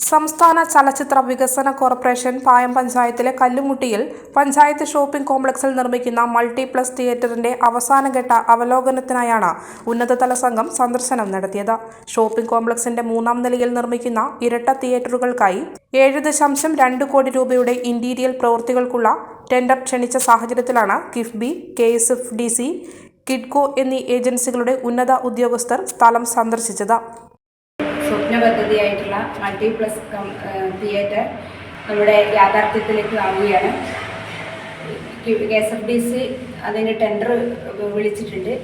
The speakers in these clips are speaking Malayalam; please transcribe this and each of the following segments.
സംസ്ഥാന ചലച്ചിത്ര വികസന കോർപ്പറേഷൻ പായം പഞ്ചായത്തിലെ കല്ലുമുട്ടിയിൽ പഞ്ചായത്ത് ഷോപ്പിംഗ് കോംപ്ലക്സിൽ നിർമ്മിക്കുന്ന മൾട്ടിപ്ലസ് തിയേറ്ററിന്റെ അവസാനഘട്ട അവലോകനത്തിനായാണ് ഉന്നതതല സംഘം സന്ദർശനം നടത്തിയത്. ഷോപ്പിംഗ് കോംപ്ലക്സിന്റെ മൂന്നാം നിലയിൽ നിർമ്മിക്കുന്ന ഇരട്ട തിയേറ്ററുകൾക്കായി ഏഴ് ദശാംശം രണ്ട് കോടി രൂപയുടെ ഇന്റീരിയൽ പ്രവൃത്തികൾക്കുള്ള ടെൻഡർ ക്ഷണിച്ച സാഹചര്യത്തിലാണ് KIIFB K S F D C Kidco എന്നീ ഏജൻസികളുടെ ഉന്നത ഉദ്യോഗസ്ഥർ സ്ഥലം സന്ദർശിച്ചത്. പദ്ധതിയായിട്ടുള്ള മൾട്ടിപ്ലസ് കം തിയേറ്റർ നമ്മുടെ യാഥാർത്ഥ്യത്തിലേക്ക് ആവുകയാണ്. K S F D C അതിന് ടെൻഡർ വിളിച്ചിട്ടുണ്ട്.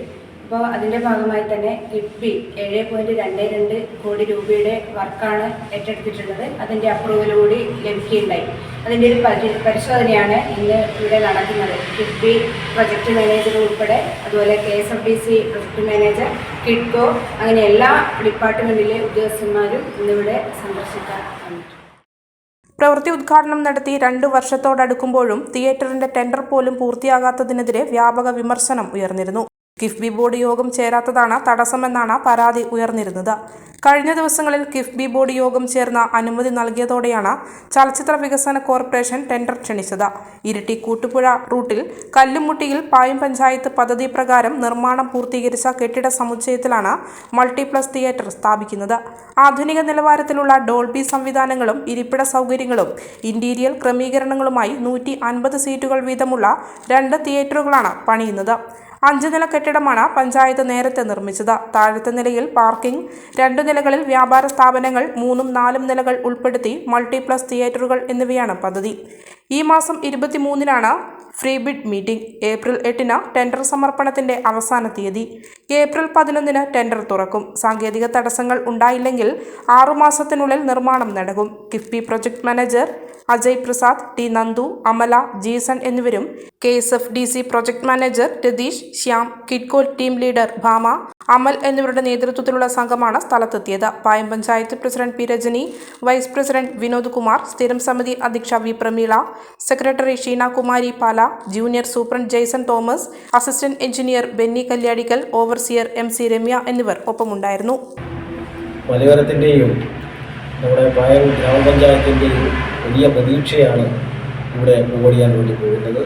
അപ്പോൾ അതിന്റെ ഭാഗമായി തന്നെ കിഫ്ബി ഏഴ് പോയിന്റ് രണ്ട് രണ്ട് കോടി രൂപയുടെ വർക്കാണ് ഏറ്റെടുത്തിട്ടുള്ളത്. അതിന്റെ അപ്രൂവൽ കൂടി ലഭിക്കുകയുണ്ടായി. അതിന്റെ ഒരു പരി പരിശോധനയാണ് ഇന്ന് ഇവിടെ നടക്കുന്നത്. കിഫ്ബി പ്രൊജക്ട് മാനേജർ ഉൾപ്പെടെ അതുപോലെ K S F D C project manager Kidco അങ്ങനെ എല്ലാ ഡിപ്പാർട്ട്മെന്റിലെ ഉദ്യോഗസ്ഥന്മാരും ഇന്നിവിടെ സന്ദർശിക്കാൻ വന്നിട്ടുണ്ട്. പ്രവൃത്തി ഉദ്ഘാടനം നടത്തി രണ്ടു വർഷത്തോടടുക്കുമ്പോഴും തിയേറ്ററിന്റെ ടെൻഡർ പോലും പൂർത്തിയാകാത്തതിനെതിരെ വ്യാപക വിമർശനം ഉയർന്നിരുന്നു. കിഫ്ബി ബോർഡ് യോഗം ചേരാത്തതാണ് തടസ്സമെന്നാണ് പരാതി ഉയർന്നിരുന്നത്. കഴിഞ്ഞ ദിവസങ്ങളിൽ കിഫ്ബി ബോർഡ് യോഗം ചേർന്ന അനുമതി നൽകിയതോടെയാണ് ചലച്ചിത്ര വികസന കോർപ്പറേഷൻ ടെൻഡർ ക്ഷണിച്ചത്. ഇരിട്ടി കൂട്ടുപുഴ റൂട്ടിൽ കല്ലുമുട്ടിയിൽ പായം പഞ്ചായത്ത് പദ്ധതി പ്രകാരം നിർമ്മാണം പൂർത്തീകരിച്ച കെട്ടിട സമുച്ചയത്തിലാണ് മൾട്ടിപ്ലസ് തിയേറ്റർ സ്ഥാപിക്കുന്നത്. ആധുനിക നിലവാരത്തിലുള്ള ഡോൾബി സംവിധാനങ്ങളും ഇരിപ്പിട സൗകര്യങ്ങളും ഇന്റീരിയൽ ക്രമീകരണങ്ങളുമായി നൂറ്റി സീറ്റുകൾ വീതമുള്ള രണ്ട് തിയേറ്ററുകളാണ് പണിയുന്നത്. അഞ്ച് നില കെട്ടിടമാണ് പഞ്ചായത്ത് നേരത്തെ നിർമ്മിച്ചത്. താഴത്തെ നിലയിൽ പാർക്കിംഗ് രണ്ടു നിലകളിൽ വ്യാപാര സ്ഥാപനങ്ങൾ മൂന്നും നാലും നിലകൾ ഉൾപ്പെടുത്തി മൾട്ടിപ്ലസ് തിയേറ്ററുകൾ എന്നിവയാണ് പദ്ധതി. ഈ മാസം ഇരുപത്തിമൂന്നിനാണ് ഫ്രീ ബിഡ് മീറ്റിംഗ്. ഏപ്രിൽ എട്ടിന് ടെൻഡർ സമർപ്പണത്തിന്റെ അവസാന തീയതി. ഏപ്രിൽ പതിനൊന്നിന് ടെൻഡർ തുറക്കും. സാങ്കേതിക തടസ്സങ്ങൾ ഉണ്ടായില്ലെങ്കിൽ ആറുമാസത്തിനുള്ളിൽ നിർമ്മാണം നടക്കും. KIIFB project manager Ajay Prasad T Nandu Amala Jeeson എന്നിവരും K S F D C project manager Ratheesh Shyam Kidco team leader Bhama Amal എന്നിവരുടെ നേതൃത്വത്തിലുള്ള സംഘമാണ് സ്ഥലത്തെത്തിയത്. Payam panchayat president P Rajani vice president Vinod Kumar സ്ഥിരം സമിതി അധ്യക്ഷ V Prameela secretary Sheena Kumari Pala junior superintendent Jaison Thomas assistant engineer Benny Kalyadikkal overseer M C Ramya എന്നിവർ ഒപ്പമുണ്ടായിരുന്നു. നമ്മുടെ പായം ഗ്രാമപഞ്ചായത്തിന്റെയും വലിയ പ്രതീക്ഷയാണ് ഇവിടെ ഓടിയാൻ വേണ്ടി പോകുന്നത്.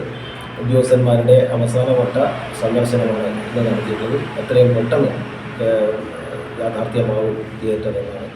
ഉദ്യോഗസ്ഥന്മാരുടെ അവസാനവട്ട സന്ദർശനമാണ് ഇന്ന് നടത്തിയിട്ടുള്ളത്. എത്രയും പെട്ടെന്ന് യാഥാർത്ഥ്യമാവും തിയേറ്റർ എന്നാണ്